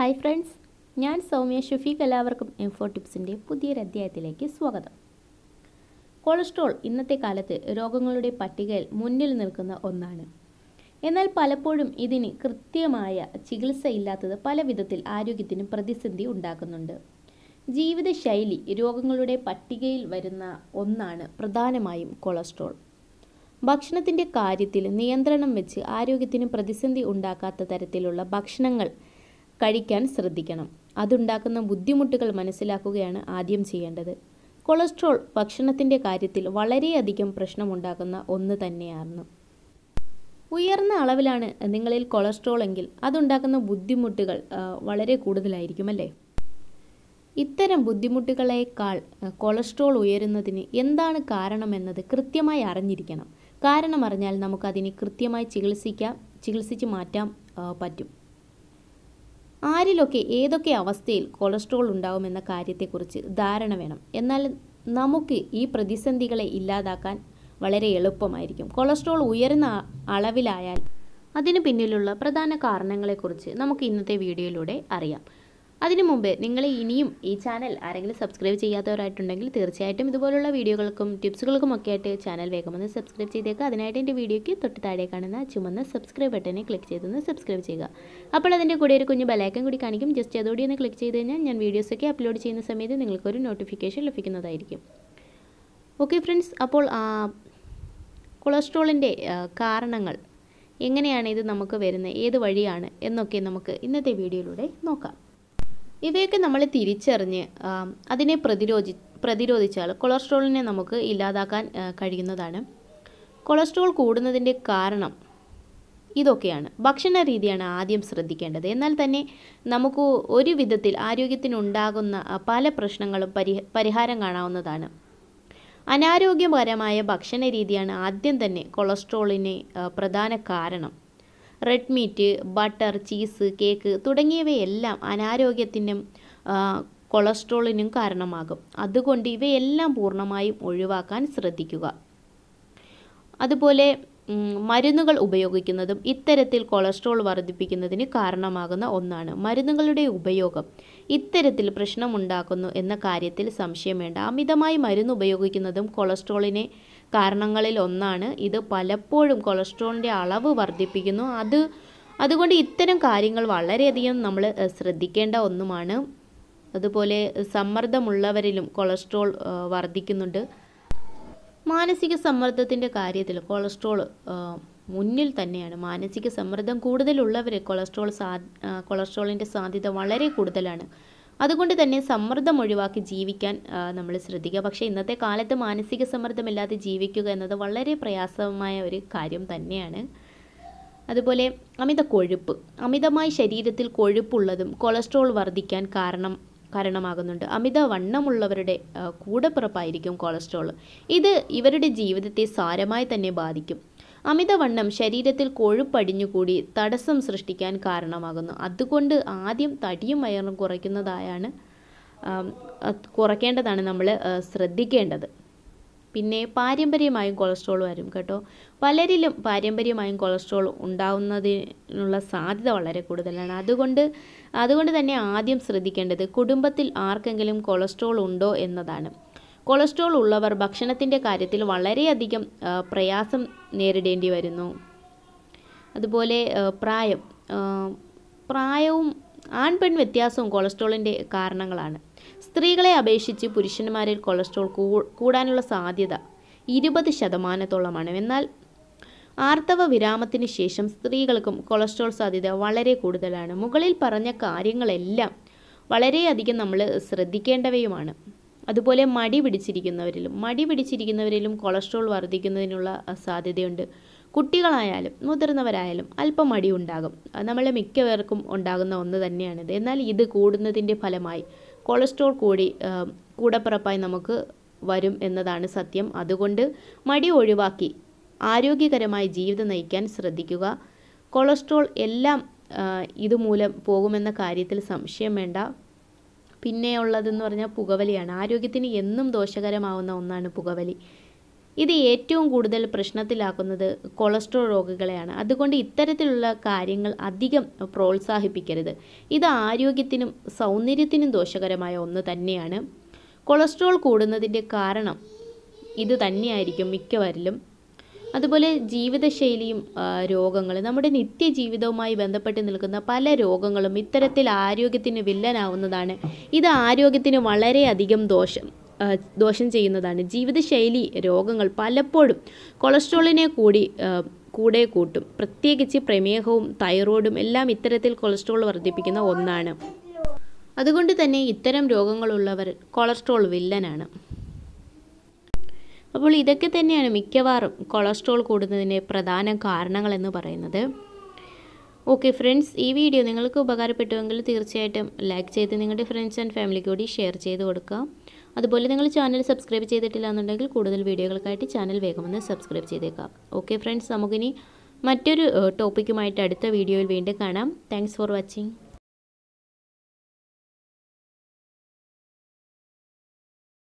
Hi friends ഞാൻ സൗമ്യ ഷഫീഖ് എല്ലാവർക്കും M4 ടിപ്സിന്റെ പുതിയൊരു അധ്യായത്തിലേക്ക് സ്വാഗതം. കൊളസ്ട്രോൾ ഇന്നത്തെ കാലത്ത് രോഗങ്ങളുടെ പട്ടികയിൽ മുന്നിൽ നിൽക്കുന്ന ഒന്നാണ്. എന്നാൽ പലപ്പോഴും ഇതിന് കൃത്യമായ ചികിത്സ ഇല്ലാത്തത് പല വിധത്തിൽ ആരോഗ്യത്തിന് പ്രതിസന്ധി ഉണ്ടാക്കുന്നുണ്ട്. ജീവിതശൈലി രോഗങ്ങളുടെ പട്ടികയിൽ വരുന്ന ഒന്നാണ് പ്രധാനമായും കൊളസ്ട്രോൾ. ഭക്ഷണത്തിന്റെ കാര്യത്തിൽ നിയന്ത്രണം വെച്ച് ആരോഗ്യത്തിന് പ്രതിസന്ധി ഉണ്ടാക്കാത്ത തരത്തിലുള്ള ഭക്ഷണങ്ങൾ കഴിക്കാൻ ശ്രദ്ധിക്കണം. അതുണ്ടാക്കുന്ന ബുദ്ധിമുട്ടുകൾ മനസ്സിലാക്കുകയാണ് ആദ്യം ചെയ്യേണ്ടത്. കൊളസ്ട്രോൾ ഭക്ഷണത്തിന്റെ കാര്യത്തിൽ വളരെയധികം പ്രശ്നമുണ്ടാക്കുന്ന ഒന്ന് തന്നെയായിരുന്നു. ഉയർന്ന അളവിലാണ് നിങ്ങളിൽ കൊളസ്ട്രോൾ എങ്കിൽ അതുണ്ടാക്കുന്ന ബുദ്ധിമുട്ടുകൾ വളരെ കൂടുതലായിരിക്കും അല്ലേ? ഇത്തരം ബുദ്ധിമുട്ടുകളേക്കാൾ കൊളസ്ട്രോൾ ഉയരുന്നതിന് എന്താണ് കാരണമെന്നത് കൃത്യമായി അറിഞ്ഞിരിക്കണം. കാരണം അറിഞ്ഞാൽ നമുക്കതിനെ കൃത്യമായി ചികിത്സിക്കാം ചികിത്സിച്ച് മാറ്റാൻ പറ്റും. ആരിലൊക്കെ ഏതൊക്കെ അവസ്ഥയിൽ കൊളസ്ട്രോൾ ഉണ്ടാവുമെന്ന കാര്യത്തെക്കുറിച്ച് ധാരണ വേണം. എന്നാൽ നമുക്ക് ഈ പ്രതിസന്ധികളെ ഇല്ലാതാക്കാൻ വളരെ എളുപ്പമായിരിക്കും. കൊളസ്ട്രോൾ ഉയർന്ന അളവിലായാൽ അതിന് പിന്നിലുള്ള പ്രധാന കാരണങ്ങളെക്കുറിച്ച് നമുക്ക് ഇന്നത്തെ വീഡിയോയിലൂടെ അറിയാം. അതിനു മുമ്പ് നിങ്ങൾ ഇനിയും ഈ ചാനൽ ആരെങ്കിലും സബ്സ്ക്രൈബ് ചെയ്യാത്തവരായിട്ടുണ്ടെങ്കിൽ തീർച്ചയായിട്ടും ഇതുപോലുള്ള വീഡിയോകൾക്കും ടിപ്സുകൾക്കും ഒക്കെ ആയിട്ട് ചാനൽ വേഗമൊന്ന് സബ്സ്ക്രൈബ് ചെയ്തേക്കുക അതിനായിട്ട് എന്റെ വീഡിയോയ്ക്ക് തൊട്ട് താഴെ കാണുന്ന ചുമന്ന സബ്സ്ക്രൈബ് ബട്ടനെ ക്ലിക്ക് ചെയ്തൊന്ന് സബ്സ്ക്രൈബ് ചെയ്യുക. അപ്പോൾ അതിന്റെ കൂടെ ഒരു കുഞ്ഞ് ബെലൈക്കൻ കൂടി കാണിക്കും. ജസ്റ്റ് അതോടെ ഒന്ന് ക്ലിക്ക് ചെയ്ത് കഴിഞ്ഞാൽ ഞാൻ വീഡിയോസൊക്കെ അപ്ലോഡ് ചെയ്യുന്ന സമയത്ത് നിങ്ങൾക്കൊരു നോട്ടിഫിക്കേഷൻ ലഭിക്കുന്നതായിരിക്കും. ഓക്കെ ഫ്രണ്ട്സ് അപ്പോൾ കൊളസ്ട്രോളിന്റെ കാരണങ്ങൾ എങ്ങനെയാണ് ഇത് നമുക്ക് വരുന്നത്? ഏത് വഴിയാണ്? എന്നൊക്കെ നമുക്ക് ഇന്നത്തെ വീഡിയോയിലൂടെ നോക്കാം. ഇവയൊക്കെ നമ്മൾ തിരിച്ചറിഞ്ഞ് അതിനെ പ്രതിരോധി പ്രതിരോധിച്ചാൽ കൊളസ്ട്രോളിനെ നമുക്ക് ഇല്ലാതാക്കാൻ കഴിയുന്നതാണ്. കൊളസ്ട്രോൾ കൂടുന്നതിന്റെ കാരണം ഇതൊക്കെയാണ്. ഭക്ഷണ രീതിയാണ് ആദ്യം ശ്രദ്ധിക്കേണ്ടത്. എന്നാൽ തന്നെ നമുക്ക് ഒരു വിധത്തിൽ ആരോഗ്യത്തിനുണ്ടാകുന്ന പല പ്രശ്നങ്ങളും പരി പരിഹാരം കാണാവുന്നതാണ്. അനാരോഗ്യപരമായ ഭക്ഷണ രീതിയാണ് ആദ്യം തന്നെ കൊളസ്ട്രോളിന് പ്രധാന കാരണം. Red meat butter cheese cake തുടങ്ങിയവയെല്ലാം അനാരോഗ്യത്തിനും കൊളസ്ട്രോളിനും കാരണമാകും. അതുകൊണ്ട് ഇവയെല്ലാം പൂർണമായും ഒഴിവാക്കാൻ ശ്രദ്ധിക്കുക. അതുപോലെ മരുന്നുകൾ ഉപയോഗിക്കുന്നതും ഇത്തരത്തിൽ കൊളസ്ട്രോൾ വർദ്ധിപ്പിക്കുന്നതിന് കാരണമാകുന്ന ഒന്നാണ്. മരുന്നുകളുടെ ഉപയോഗം ഇത്തരത്തിൽ പ്രശ്നമുണ്ടാക്കുന്നു എന്ന കാര്യത്തിൽ സംശയം വേണ്ട. അമിതമായി മരുന്ന് ഉപയോഗിക്കുന്നതും കൊളസ്ട്രോളിനെ കാരണങ്ങളിൽ ഒന്നാണ് ഇത് പലപ്പോഴും കൊളസ്ട്രോളിന്റെ അളവ് വർദ്ധിപ്പിക്കുന്നു. അത് അതുകൊണ്ട് ഇത്തരം കാര്യങ്ങൾ വളരെയധികം നമ്മൾ ശ്രദ്ധിക്കേണ്ട ഒന്നുമാണ്. അതുപോലെ സമ്മർദ്ദമുള്ളവരിലും കൊളസ്ട്രോൾ വർദ്ധിക്കുന്നുണ്ട്. മാനസിക സമ്മർദ്ദത്തിന്റെ കാര്യത്തിൽ കൊളസ്ട്രോൾ മുന്നിൽ തന്നെയാണ്. മാനസിക സമ്മർദ്ദം കൂടുതലുള്ളവർ കൊളസ്ട്രോൾ സാ കൊളസ്ട്രോളിന്റെ സാധ്യത വളരെ കൂടുതലാണ്. അതുകൊണ്ട് തന്നെ സമ്മർദ്ദം ഒഴിവാക്കി ജീവിക്കാൻ നമ്മൾ ശ്രദ്ധിക്കുക. പക്ഷേ ഇന്നത്തെ കാലത്ത് മാനസിക സമ്മർദ്ദമില്ലാതെ ജീവിക്കുക എന്നത് വളരെ പ്രയാസമായ ഒരു കാര്യം തന്നെയാണ്. അതുപോലെ അമിത കൊഴുപ്പ്. അമിതമായി ശരീരത്തിൽ കൊഴുപ്പുള്ളതും കൊളസ്ട്രോൾ വർദ്ധിക്കാൻ കാരണം കാരണമാകുന്നുണ്ട്. അമിത വണ്ണമുള്ളവരുടെ കൂടെപ്പുറപ്പായിരിക്കും കൊളസ്ട്രോൾ ഇത് ഇവരുടെ ജീവിതത്തെ സാരമായി തന്നെ ബാധിക്കും. അമിതവണ്ണം ശരീരത്തിൽ കൊഴുപ്പടിഞ്ഞുകൂടി തടസ്സം സൃഷ്ടിക്കാൻ കാരണമാകുന്നു. അതുകൊണ്ട് ആദ്യം തടിയും വയറും കുറയ്ക്കുന്നതായാണ് കുറയ്ക്കേണ്ടതാണ് നമ്മൾ ശ്രദ്ധിക്കേണ്ടത്. പിന്നെ പാരമ്പര്യമായും കൊളസ്ട്രോൾ വരും കേട്ടോ. പലരിലും പാരമ്പര്യമായും കൊളസ്ട്രോൾ ഉണ്ടാവുന്നതിനുള്ള സാധ്യത വളരെ കൂടുതലാണ്. അതുകൊണ്ട് അതുകൊണ്ട് തന്നെ ആദ്യം ശ്രദ്ധിക്കേണ്ടത് കുടുംബത്തിൽ ആർക്കെങ്കിലും കൊളസ്ട്രോൾ ഉണ്ടോ എന്നതാണ്. കൊളസ്ട്രോൾ ഉള്ളവർ ഭക്ഷണത്തിന്റെ കാര്യത്തിൽ വളരെയധികം പ്രയാസം നേരിടേണ്ടി വരുന്നു അതുപോലെ പ്രായം. പ്രായവും ആൺ പെൺ വ്യത്യാസവും കൊളസ്ട്രോളിന്റെ കാരണങ്ങളാണ്. സ്ത്രീകളെ അപേക്ഷിച്ച് പുരുഷന്മാരിൽ കൊളസ്ട്രോൾ കൂടാനുള്ള സാധ്യത ഇരുപത് ശതമാനത്തോളമാണ്. എന്നാൽ ആർത്തവ വിരാമത്തിന് ശേഷം സ്ത്രീകൾക്കും കൊളസ്ട്രോൾ സാധ്യത വളരെ കൂടുതലാണ്. മുകളിൽ പറഞ്ഞ കാര്യങ്ങളെല്ലാം വളരെയധികം നമ്മൾ ശ്രദ്ധിക്കേണ്ടവയുമാണ്. അതുപോലെ മടി പിടിച്ചിരിക്കുന്നവരിലും മടി പിടിച്ചിരിക്കുന്നവരിലും കൊളസ്ട്രോൾ വർദ്ധിക്കുന്നതിനുള്ള സാധ്യതയുണ്ട്. കുട്ടികളായാലും മുതിർന്നവരായാലും അല്പം മടി ഉണ്ടാകും. നമ്മളെ മിക്കവർക്കും ഉണ്ടാകുന്ന ഒന്ന് തന്നെയാണിത്. എന്നാൽ ഇത് കൂടുന്നതിന്റെ ഫലമായി കൊളസ്ട്രോൾ കൂടി കൂടപ്പുറപ്പായി നമുക്ക് വരും എന്നതാണ് സത്യം. അതുകൊണ്ട് മടി ഒഴിവാക്കി ആരോഗ്യകരമായ ജീവിതം നയിക്കാൻ ശ്രദ്ധിക്കുക. കൊളസ്ട്രോൾ എല്ലാം ഇതുമൂലം പോകുമെന്ന കാര്യത്തിൽ സംശയം വേണ്ട. പിന്നെ ഉള്ളതെന്ന് പറഞ്ഞാൽ പുകവലിയാണ്. ആരോഗ്യത്തിന് എന്നും ദോഷകരമാവുന്ന ഒന്നാണ് പുകവലി. ഇത് ഏറ്റവും കൂടുതൽ പ്രശ്നത്തിലാക്കുന്നത് കൊളസ്ട്രോൾ രോഗികളെയാണ്. അതുകൊണ്ട് ഇത്തരത്തിലുള്ള കാര്യങ്ങൾ അധികം പ്രോത്സാഹിപ്പിക്കരുത്. ഇത് ആരോഗ്യത്തിനും സൗന്ദര്യത്തിനും ദോഷകരമായ ഒന്ന് തന്നെയാണ്. കൊളസ്ട്രോൾ കൂടുന്നതിന്റെ കാരണം ഇത് തന്നെയായിരിക്കും മിക്കവരിലും. അതുപോലെ ജീവിതശൈലിയും രോഗങ്ങൾ നമ്മുടെ നിത്യജീവിതവുമായി ബന്ധപ്പെട്ട് നിൽക്കുന്ന പല രോഗങ്ങളും ഇത്തരത്തിൽ ആരോഗ്യത്തിന് വില്ലനാവുന്നതാണ്. ഇത് ആരോഗ്യത്തിന് വളരെയധികം ദോഷം ദോഷം ചെയ്യുന്നതാണ്. ജീവിതശൈലി രോഗങ്ങൾ പലപ്പോഴും കൊളസ്ട്രോളിനെ കൂടി കൂടെ കൂട്ടും. പ്രത്യേകിച്ച് പ്രമേഹവും തൈറോയിഡും എല്ലാം ഇത്തരത്തിൽ കൊളസ്ട്രോൾ വർദ്ധിപ്പിക്കുന്ന ഒന്നാണ്. അതുകൊണ്ട് തന്നെ ഇത്തരം രോഗങ്ങളുള്ളവർ കൊളസ്ട്രോൾ വില്ലനാണ്. അപ്പോൾ ഇതൊക്കെ തന്നെയാണ് മിക്കവാറും കൊളസ്ട്രോൾ കൂടുന്നതിന്റെ പ്രധാന കാരണങ്ങളെന്ന് പറയുന്നത്. ഓക്കെ ഫ്രണ്ട്സ് ഈ വീഡിയോ നിങ്ങൾക്ക് ഉപകാരപ്പെട്ടുവെങ്കിൽ തീർച്ചയായിട്ടും ലൈക്ക് ചെയ്ത് നിങ്ങളുടെ ഫ്രണ്ട്സ് ആൻഡ് ഫാമിലിക്ക് കൂടി ഷെയർ ചെയ്ത് കൊടുക്കുക. അതുപോലെ നിങ്ങൾ ചാനൽ സബ്സ്ക്രൈബ് ചെയ്തിട്ടില്ല എന്നുണ്ടെങ്കിൽ കൂടുതൽ വീഡിയോകൾക്കായിട്ട് ചാനൽ വേഗം ഒന്ന് സബ്സ്ക്രൈബ് ചെയ്തേക്കാം ഓക്കെ ഫ്രണ്ട്സ് നമുക്കിനി മറ്റൊരു ടോപ്പിക്കുമായിട്ട് അടുത്ത വീഡിയോയിൽ വീണ്ടും കാണാം. Thanks for watching